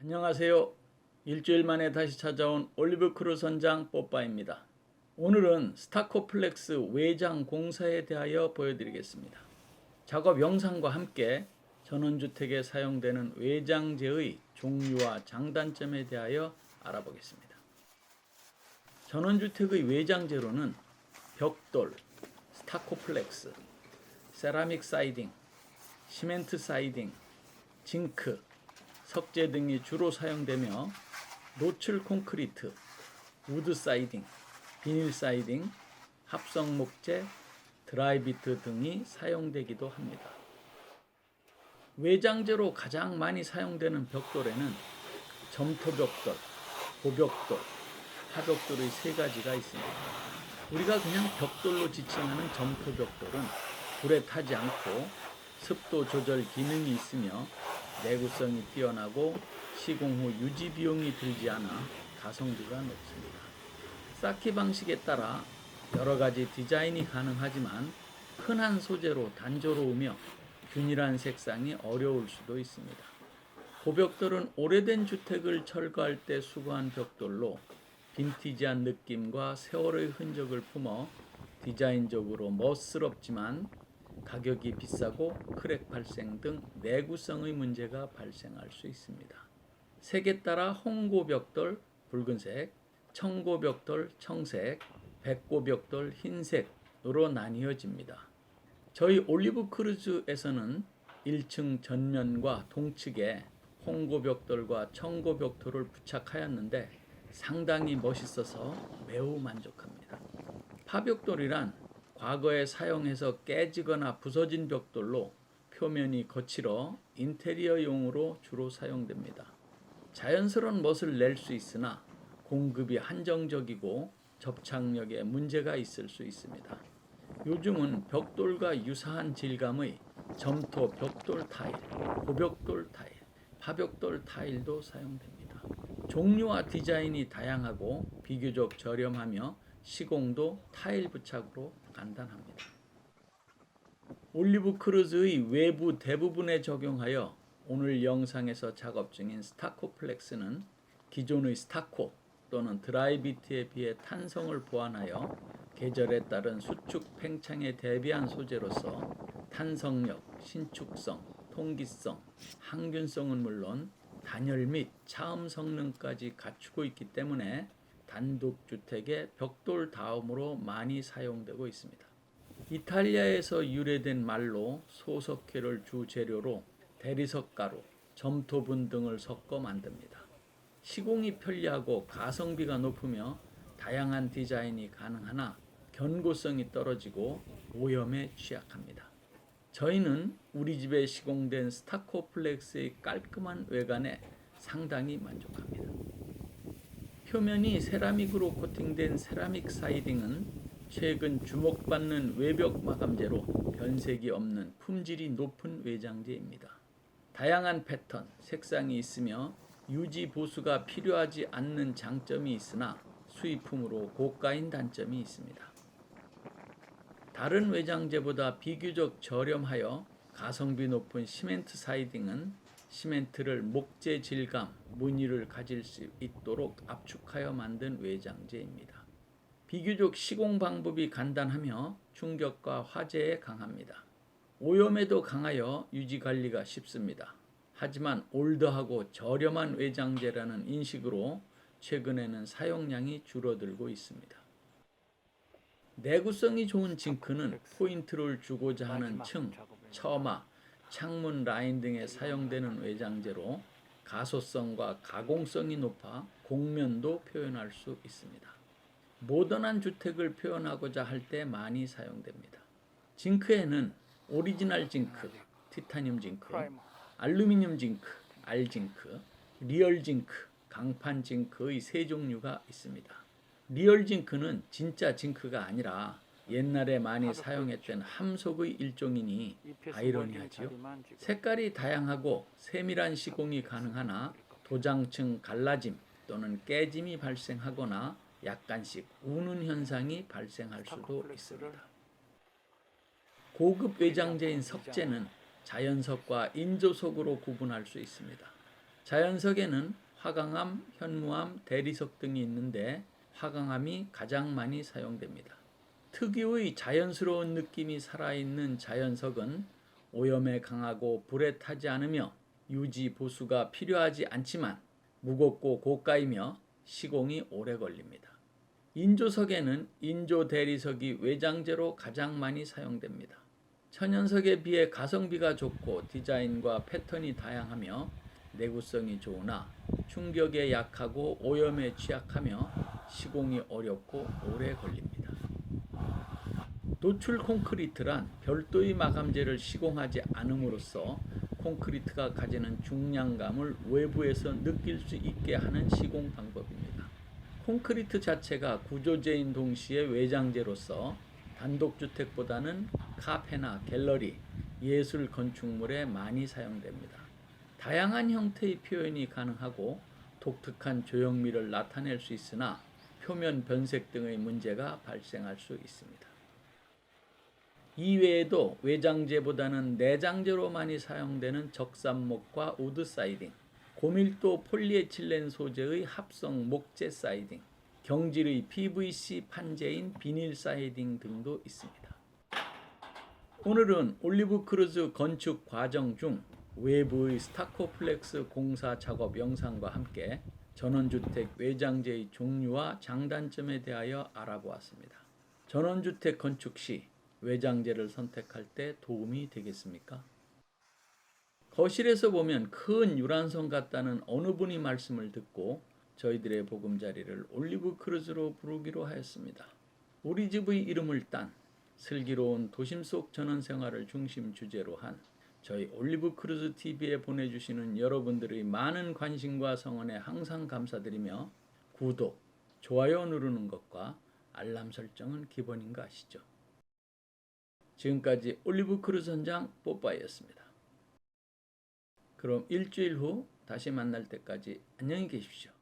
안녕하세요. 일주일 만에 다시 찾아온 올리브 크루 선장 뽀빠입니다. 오늘은 스타코플렉스 외장 공사에 대하여 보여드리겠습니다. 작업 영상과 함께 전원주택에 사용되는 외장재의 종류와 장단점에 대하여 알아보겠습니다. 전원주택의 외장재로는 벽돌, 스타코플렉스, 세라믹 사이딩, 시멘트 사이딩, 징크, 석재 등이 주로 사용되며 노출 콘크리트, 우드 사이딩, 비닐 사이딩, 합성 목재, 드라이 비트 등이 사용되기도 합니다. 외장재로 가장 많이 사용되는 벽돌에는 점토 벽돌, 고벽돌, 하벽돌의 세 가지가 있습니다. 우리가 그냥 벽돌로 지칭하는 점토 벽돌은 불에 타지 않고 습도 조절 기능이 있으며 내구성이 뛰어나고 시공 후 유지 비용이 들지 않아 가성비가 높습니다. 쌓기 방식에 따라 여러 가지 디자인이 가능하지만 흔한 소재로 단조로우며 균일한 색상이 어려울 수도 있습니다. 고벽돌은 오래된 주택을 철거할 때 수거한 벽돌로 빈티지한 느낌과 세월의 흔적을 품어 디자인적으로 멋스럽지만 가격이 비싸고 크랙 발생 등 내구성의 문제가 발생할 수 있습니다. 색에 따라 홍고벽돌 붉은색, 청고벽돌 청색, 백고벽돌 흰색으로 나뉘어집니다. 저희 올리브 크루즈에서는 1층 전면과 동측에 홍고벽돌과 청고벽돌을 부착하였는데 상당히 멋있어서 매우 만족합니다. 파벽돌이란 과거에 사용해서 깨지거나 부서진 벽돌로 표면이 거칠어 인테리어용으로 주로 사용됩니다. 자연스러운 멋을 낼 수 있으나 공급이 한정적이고 접착력에 문제가 있을 수 있습니다. 요즘은 벽돌과 유사한 질감의 점토 벽돌 타일, 고벽돌 타일, 파벽돌 타일도 사용됩니다. 종류와 디자인이 다양하고 비교적 저렴하며 시공도 타일 부착으로 간단합니다. 올리브 크루즈의 외부 대부분에 적용하여 오늘 영상에서 작업 중인 스타코플렉스는 기존의 스타코 또는 드라이비트에 비해 탄성을 보완하여 계절에 따른 수축 팽창에 대비한 소재로서 탄성력, 신축성, 통기성, 항균성은 물론 단열 및 차음 성능까지 갖추고 있기 때문에 단독 주택의 벽돌 다음으로 많이 사용되고 있습니다. 이탈리아에서 유래된 말로 소석회를 주 재료로 대리석 가루, 점토분 등을 섞어 만듭니다. 시공이 편리하고 가성비가 높으며 다양한 디자인이 가능하나 견고성이 떨어지고 오염에 취약합니다. 저희는 우리 집에 시공된 스타코플렉스의 깔끔한 외관에 상당히 만족합니다. 표면이 세라믹으로 코팅된 세라믹 사이딩은 최근 주목받는 외벽 마감재로 변색이 없는 품질이 높은 외장재입니다. 다양한 패턴, 색상이 있으며 유지 보수가 필요하지 않는 장점이 있으나 수입품으로 고가인 단점이 있습니다. 다른 외장재보다 비교적 저렴하여 가성비 높은 시멘트 사이딩은 시멘트를 목재 질감, 무늬를 가질 수 있도록 압축하여 만든 외장재입니다. 비교적 시공 방법이 간단하며 충격과 화재에 강합니다. 오염에도 강하여 유지 관리가 쉽습니다. 하지만 올드하고 저렴한 외장재라는 인식으로 최근에는 사용량이 줄어들고 있습니다. 내구성이 좋은 징크는 포인트를 주고자 하는 층, 처마, 창문 라인 등에 사용되는 외장재로 가소성과 가공성이 높아 공면도 표현할 수 있습니다. 모던한 주택을 표현하고자 할 때 많이 사용됩니다. 징크에는 오리지널 징크, 티타늄 징크, 알루미늄 징크, 알징크, 리얼 징크, 강판 징크의 세 종류가 있습니다. 리얼 징크는 진짜 징크가 아니라 옛날에 많이 사용했던 함석의 일종이니 아이러니하지요. 색깔이 다양하고 세밀한 시공이 가능하나 도장층 갈라짐 또는 깨짐이 발생하거나 약간씩 우는 현상이 발생할 수도 있습니다. 고급 외장재인 석재는 자연석과 인조석으로 구분할 수 있습니다. 자연석에는 화강암, 현무암, 대리석 등이 있는데 화강암이 가장 많이 사용됩니다. 특유의 자연스러운 느낌이 살아있는 자연석은 오염에 강하고 불에 타지 않으며 유지 보수가 필요하지 않지만 무겁고 고가이며 시공이 오래 걸립니다. 인조석에는 인조 대리석이 외장재로 가장 많이 사용됩니다. 천연석에 비해 가성비가 좋고 디자인과 패턴이 다양하며 내구성이 좋으나 충격에 약하고 오염에 취약하며 시공이 어렵고 오래 걸립니다. 노출 콘크리트란 별도의 마감재를 시공하지 않음으로써 콘크리트가 가지는 중량감을 외부에서 느낄 수 있게 하는 시공 방법입니다. 콘크리트 자체가 구조재인 동시에 외장재로서 단독주택보다는 카페나 갤러리, 예술 건축물에 많이 사용됩니다. 다양한 형태의 표현이 가능하고 독특한 조형미를 나타낼 수 있으나 표면 변색 등의 문제가 발생할 수 있습니다. 이외에도 외장재보다는 내장재로 많이 사용되는 적산목과 우드 사이딩, 고밀도 폴리에틸렌 소재의 합성 목재 사이딩, 경질의 PVC 판재인 비닐 사이딩 등도 있습니다. 오늘은 올리브 크루즈 건축 과정 중 외부의 스타코플렉스 공사 작업 영상과 함께 전원주택 외장재의 종류와 장단점에 대하여 알아보았습니다. 전원주택 건축 시 외장재를 선택할 때 도움이 되겠습니까? 거실에서 보면 큰 유란선 같다는 어느 분이 말씀을 듣고 저희들의 보금자리를 올리브 크루즈로 부르기로 하였습니다. 우리 집의 이름을 딴 슬기로운 도심 속 전원 생활을 중심 주제로 한 저희 올리브 크루즈 TV에 보내주시는 여러분들의 많은 관심과 성원에 항상 감사드리며 구독, 좋아요 누르는 것과 알람 설정은 기본인 거 아시죠? 지금까지 올리브 크루즈 선장 뽀빠이였습니다. 그럼 일주일 후 다시 만날 때까지 안녕히 계십시오.